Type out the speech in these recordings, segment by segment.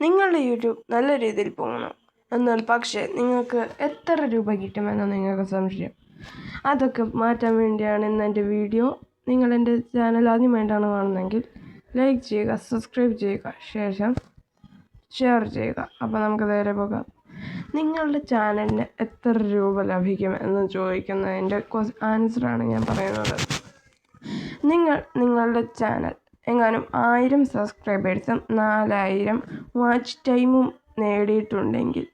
നിങ്ങളുടെ യൂട്യൂബ് നല്ല രീതിയിൽ പോകുന്നു. എന്നാൽ പക്ഷേ നിങ്ങൾക്ക് എത്ര രൂപ കിട്ടുമെന്ന് നിങ്ങൾക്ക് സംശയം. അതൊക്കെ മാറ്റാൻ വേണ്ടിയാണ് ഇന്ന് എന്റെ വീഡിയോ. നിങ്ങൾ എന്റെ ചാനൽ ആദ്യമായിട്ടാണ് കാണുന്നതെങ്കിൽ ലൈക്ക് ചെയ്യുക സബ്സ്ക്രൈബ് ചെയ്യുക. ശേഷം ഷെയർ ചെയ്യുക. അപ്പോൾ നമുക്ക് നേരെ പോകാം. നിങ്ങളുടെ ചാനലിന് എത്ര രൂപ ലഭിക്കും എന്ന് ചോദിക്കുന്നതിന്റെ ആൻസറാണ് ഞാൻ പറയുന്നത്. നിങ്ങൾ നിങ്ങളുടെ ചാനൽ എങ്ങാനും ആയിരം സബ്സ്ക്രൈബേഴ്സും നാലായിരം വാച്ച് ടൈമും നേടിയിട്ടുണ്ടെങ്കിൽ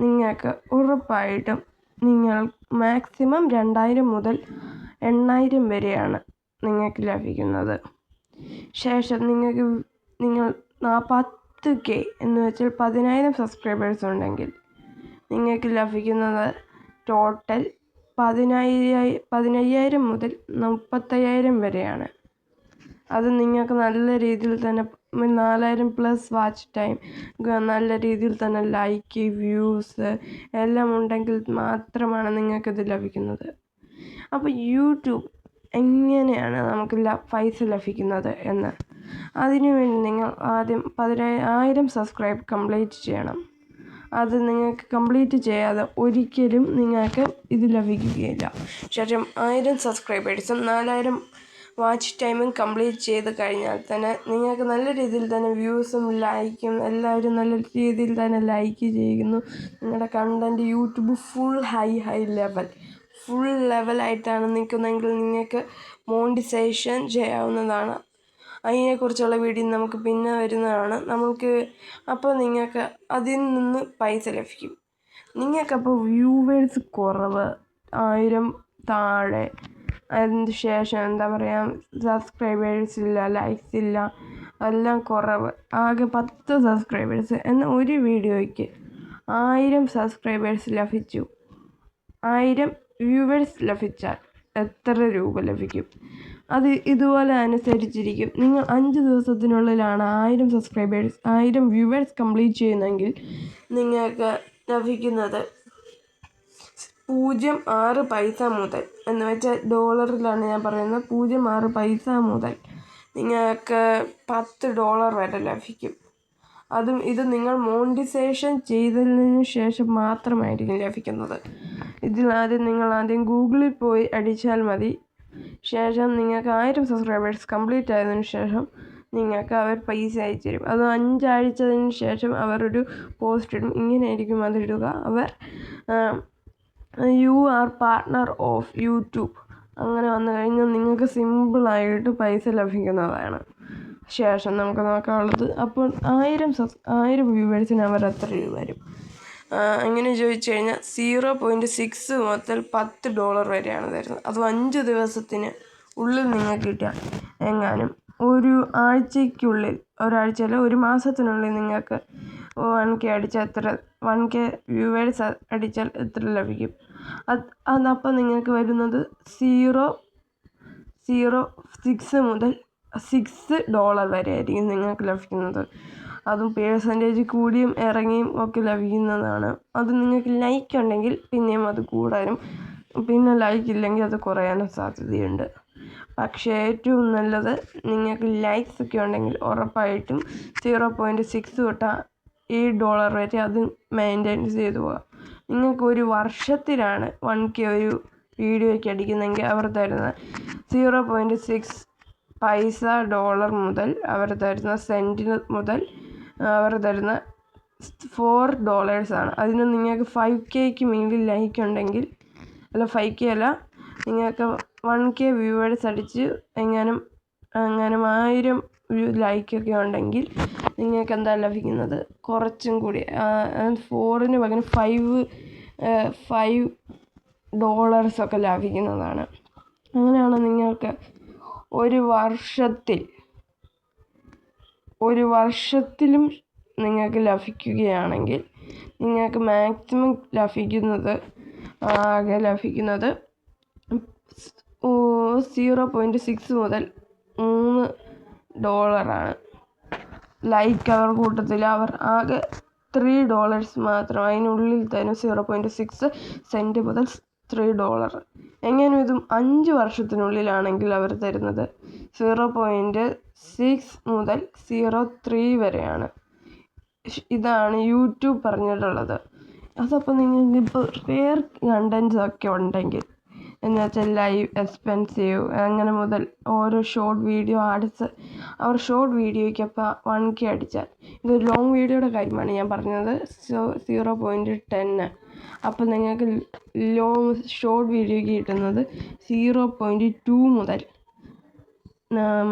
നിങ്ങൾക്ക് ഉറപ്പായിട്ടും നിങ്ങൾ മാക്സിമം രണ്ടായിരം മുതൽ എണ്ണായിരം വരെയാണ് നിങ്ങൾക്ക് ലഭിക്കുന്നത്. ശേഷം നിങ്ങൾക്ക് നിങ്ങൾ പത്ത് കെ എന്ന് വെച്ചാൽ പതിനായിരം സബ്സ്ക്രൈബേഴ്സ് ഉണ്ടെങ്കിൽ നിങ്ങൾക്ക് ലഭിക്കുന്നത് ടോട്ടൽ പതിനായിരം പതിനയ്യായിരം മുതൽ മുപ്പത്തയ്യായിരം വരെയാണ്. അത് നിങ്ങൾക്ക് നല്ല രീതിയിൽ തന്നെ നാലായിരം പ്ലസ് വാച്ച് ടൈം നല്ല രീതിയിൽ തന്നെ ലൈക്ക് വ്യൂസ് എല്ലാം ഉണ്ടെങ്കിൽ മാത്രമാണ് നിങ്ങൾക്കിത് ലഭിക്കുന്നത്. അപ്പോൾ യൂട്യൂബ് എങ്ങനെയാണ് നമുക്ക് പൈസ ലഭിക്കുന്നത് എന്ന്? അതിനുവേണ്ടി നിങ്ങൾ ആദ്യം പതിനായിരം സബ്സ്ക്രൈബ് കംപ്ലീറ്റ് ചെയ്യണം. അത് നിങ്ങൾക്ക് കംപ്ലീറ്റ് ചെയ്യാതെ ഒരിക്കലും നിങ്ങൾക്ക് ഇത് ലഭിക്കുകയില്ല. ശേഷം ആയിരം സബ്സ്ക്രൈബേഴ്സും നാലായിരം വാച്ച് ടൈമും കംപ്ലീറ്റ് ചെയ്ത് കഴിഞ്ഞാൽ തന്നെ നിങ്ങൾക്ക് നല്ല രീതിയിൽ തന്നെ വ്യൂസും ലൈക്കും എല്ലാവരും നല്ല രീതിയിൽ തന്നെ ലൈക്ക് ചെയ്യുന്നു. നിങ്ങളുടെ content YouTube full high high level full ലെവലായിട്ടാണ് നിൽക്കുന്നതെങ്കിൽ നിങ്ങൾക്ക് മോണിറ്റൈസേഷൻ ചെയ്യാവുന്നതാണ്. അതിനെക്കുറിച്ചുള്ള വീഡിയോ നമുക്ക് പിന്നെ വരുന്നതാണ്. നമുക്ക് അപ്പോൾ നിങ്ങൾക്ക് അതിൽ നിന്ന് പൈസ ലഭിക്കും. നിങ്ങൾക്കപ്പോൾ വ്യൂവേഴ്സ് കുറവ് ആയിരം താഴെ അതിന് ശേഷം എന്താ പറയുക സബ്സ്ക്രൈബേഴ്സ് ഇല്ല ലൈക്സ് ഇല്ല എല്ലാം കുറവ്. ആകെ പത്ത് സബ്സ്ക്രൈബേഴ്സ് എന്ന ഒരു വീഡിയോയ്ക്ക് ആയിരം സബ്സ്ക്രൈബേഴ്സ് ലഭിച്ചു. ആയിരം വ്യൂവേഴ്സ് ലഭിച്ചാൽ എത്ര രൂപ ലഭിക്കും? അത് ഇതുപോലെ അനുസരിച്ചിരിക്കും. നിങ്ങൾ അഞ്ച് ദിവസത്തിനുള്ളിലാണ് ആയിരം സബ്സ്ക്രൈബേഴ്സ് ആയിരം വ്യൂവേഴ്സ് കംപ്ലീറ്റ് ചെയ്യുന്നതെങ്കിൽ നിങ്ങൾക്ക് ലഭിക്കുന്നത് പൂജ്യം ആറ് പൈസ മുതൽ. എന്ന് വെച്ചാൽ ഡോളറിലാണ് ഞാൻ പറയുന്നത്. പൂജ്യം ആറ് പൈസ മുതൽ. നിങ്ങൾക്ക് പത്ത് ഡോളർ വരെ ലഭിക്കും. അതും ഇത് നിങ്ങൾ മോണിറ്റൈസേഷൻ ചെയ്തതിന് ശേഷം മാത്രമായിരിക്കും ലഭിക്കുന്നത്. ഇതിൽ ആദ്യം നിങ്ങൾ ആദ്യം ഗൂഗിളിൽ പോയി അടിച്ചാൽ മതി. ശേഷം നിങ്ങൾക്ക് ആയിരം സബ്സ്ക്രൈബേഴ്സ് കംപ്ലീറ്റ് ആയതിനു ശേഷം നിങ്ങൾക്ക് അവർ പൈസ അയച്ചു തരും. അത് അഞ്ചാഴ്ചതിന് ശേഷം അവരൊരു പോസ്റ്റ് ഇടും ഇങ്ങനെയായിരിക്കും അതിടുക അവർ you are partner of YouTube അങ്ങനെ വന്നു കഴിഞ്ഞാൽ നിങ്ങൾക്ക് സിമ്പിളായിട്ട് പൈസ ലഭിക്കുന്നതാണ്. ശേഷം നമുക്ക് നോക്കാനുള്ളത് അപ്പോൾ ആയിരം സബ് ആയിരം വ്യൂവേഴ്സിന് അവർ എത്ര രൂപ വരും? അങ്ങനെ ചോദിച്ചു കഴിഞ്ഞാൽ സീറോ പോയിന്റ് സിക്സ് മുതൽ പത്ത് ഡോളർ വരെയാണ് തരുന്നത്. അത് അഞ്ച് ദിവസത്തിന് ഉള്ളിൽ നിങ്ങൾക്ക് കിട്ടിയാൽ എങ്ങാനും ഒരു ആഴ്ചയ്ക്കുള്ളിൽ ഒരാഴ്ചയല്ല ഒരു മാസത്തിനുള്ളിൽ നിങ്ങൾക്ക് വൺ കെ അടിച്ചാൽ എത്ര? വൺ കെ വ്യൂവേഴ്സ് അടിച്ചാൽ എത്ര ലഭിക്കും? അത് അതപ്പോൾ നിങ്ങൾക്ക് വരുന്നത് സീറോ സീറോ സിക്സ് മുതൽ സിക്സ് ഡോളർ വരെ ആയിരിക്കും നിങ്ങൾക്ക് ലഭിക്കുന്നത്. അതും പേഴ്സന്റേജ് കൂടിയും ഇറങ്ങിയും ഒക്കെ ലഭിക്കുന്നതാണ്. അത് നിങ്ങൾക്ക് ലൈക്ക് ഉണ്ടെങ്കിൽ പിന്നെയും അത് കൂടാനും. പിന്നെ ലൈക്ക് ഇല്ലെങ്കിൽ അത് കുറയാനും സാധ്യതയുണ്ട്. പക്ഷേ ഏറ്റവും നല്ലത് നിങ്ങൾക്ക് ലൈക്സ് ഒക്കെ ഉണ്ടെങ്കിൽ ഉറപ്പായിട്ടും സീറോ പോയിന്റ് സിക്സ് തൊട്ട് ഏഴ് ഡോളർ വരെ അത് മെയിന്റെയിൻ ചെയ്തു പോകാം നിങ്ങൾക്ക് ഒരു വർഷത്തിലാണ് വൺ കെ ഒരു വീഡിയോയ്ക്ക് അടിക്കുന്നെങ്കിൽ അവർ തരുന്ന സീറോ പോയിന്റ് സിക്സ് പൈസ ഡോളർ മുതൽ അവർ തരുന്ന സെന്റിന് മുതൽ അവർ തരുന്ന ഫോർ ഡോളേഴ്സാണ് അതിന് നിങ്ങൾക്ക് ഫൈവ് കെക്ക് മുകളിൽ ലൈക്ക് ഉണ്ടെങ്കിൽ അല്ല ഫൈവ് കെ അല്ല നിങ്ങൾക്ക് വൺ കെ വ്യൂവേഴ്സ് അടിച്ച് എങ്ങാനും എങ്ങാനും ആയിരം ലൈക്കൊക്കെ ഉണ്ടെങ്കിൽ നിങ്ങൾക്ക് എന്താ ലഭിക്കുന്നത്? കുറച്ചും കൂടി ഫോറിന് പകരം ഫൈവ് ഫൈവ് ഡോളേഴ്സൊക്കെ ലഭിക്കുന്നതാണ്. അങ്ങനെയാണ് നിങ്ങൾക്ക് ഒരു വർഷത്തിൽ ഒരു വർഷത്തിലും നിങ്ങൾക്ക് ലഭിക്കുകയാണെങ്കിൽ നിങ്ങൾക്ക് മാക്സിമം ലഭിക്കുന്നത് ആകെ ലഭിക്കുന്നത് സീറോ പോയിന്റ് സിക്സ് മുതൽ മൂന്ന് ഡോളറാണ് ലൈക്ക് അവർ കൂട്ടത്തിൽ അവർ ആകെ ത്രീ ഡോളേഴ്സ് മാത്രം. അതിനുള്ളിൽ തന്നെ സീറോ പോയിന്റ് സിക്സ് സെന്റ് മുതൽ ത്രീ ഡോളർ എങ്ങനെ ഇതും അഞ്ച് വർഷത്തിനുള്ളിലാണെങ്കിൽ അവർ തരുന്നത് സീറോ പോയിന്റ് സിക്സ് മുതൽ സീറോ ത്രീ വരെയാണ്. ഇതാണ് യൂട്യൂബ് പറഞ്ഞിട്ടുള്ളത്. അതപ്പോൾ നിങ്ങൾക്ക് ഇപ്പോൾ റെയർ കണ്ടൻസ് ഒക്കെ ഉണ്ടെങ്കിൽ എന്ന് വെച്ചാൽ ലൈവ് എക്സ്പെൻസീവ് അങ്ങനെ മുതൽ ഓരോ ഷോർട്ട് വീഡിയോ ആഡ്സ് അവർ ഷോർട്ട് വീഡിയോയ്ക്ക് അപ്പോൾ വൺ കെ അടിച്ചാൽ. ഇത് ലോങ് വീഡിയോയുടെ കാര്യമാണ് ഞാൻ പറഞ്ഞത്. സീറോ പോയിന്റ് ടെന്ന് അപ്പോൾ നിങ്ങൾക്ക് ലോങ് ഷോർട്ട് വീഡിയോയ്ക്ക് കിട്ടുന്നത് സീറോ പോയിന്റ് ടു മുതൽ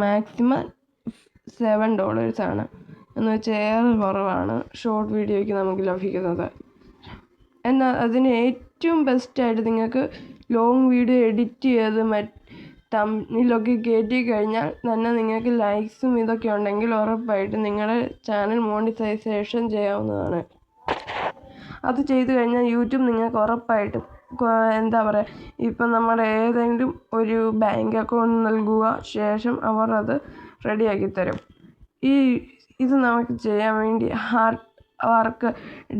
മാക്സിമം സെവൻ ഡോളേഴ്സാണ് എന്ന് വെച്ചാൽ ഏറെ കുറവാണ് ഷോർട്ട് വീഡിയോയ്ക്ക് നമുക്ക് ലഭിക്കുന്നത്. എന്നാൽ അതിന് ഏറ്റവും ബെസ്റ്റായിട്ട് നിങ്ങൾക്ക് ലോങ് വീഡിയോ എഡിറ്റ് ചെയ്ത് തമ്മിലൊക്കെ കയറ്റി കഴിഞ്ഞാൽ തന്നെ നിങ്ങൾക്ക് ലൈക്സും ഇതൊക്കെ ഉണ്ടെങ്കിൽ ഉറപ്പായിട്ടും നിങ്ങളുടെ ചാനൽ മോണിറ്റൈസേഷൻ ചെയ്യാവുന്നതാണ്. അത് ചെയ്തു കഴിഞ്ഞാൽ യൂട്യൂബ് നിങ്ങൾക്ക് ഉറപ്പായിട്ടും എന്താ പറയുക ഇപ്പം നമ്മുടെ ഏതെങ്കിലും ഒരു ബാങ്ക് അക്കൗണ്ട് നൽകുക ശേഷം അവർ അത് റെഡിയാക്കി തരും. ഈ ഇത് നമുക്ക് ചെയ്യാൻ വേണ്ടി hard work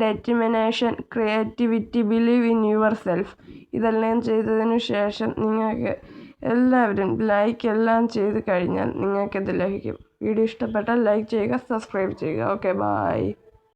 determination creativity believe in yourself ഇതെല്ലാം ചെയ്തതിനു ശേഷം നിങ്ങൾക്ക് എല്ലാവരും ലൈക്ക് എല്ലാം ചെയ്ത് കഴിഞ്ഞാൽ നിങ്ങൾക്കിത് ലഭിക്കും. വീഡിയോ ഇഷ്ടപ്പെട്ടാൽ ലൈക്ക് ചെയ്യുക സബ്സ്ക്രൈബ് ചെയ്യുക. Okay bye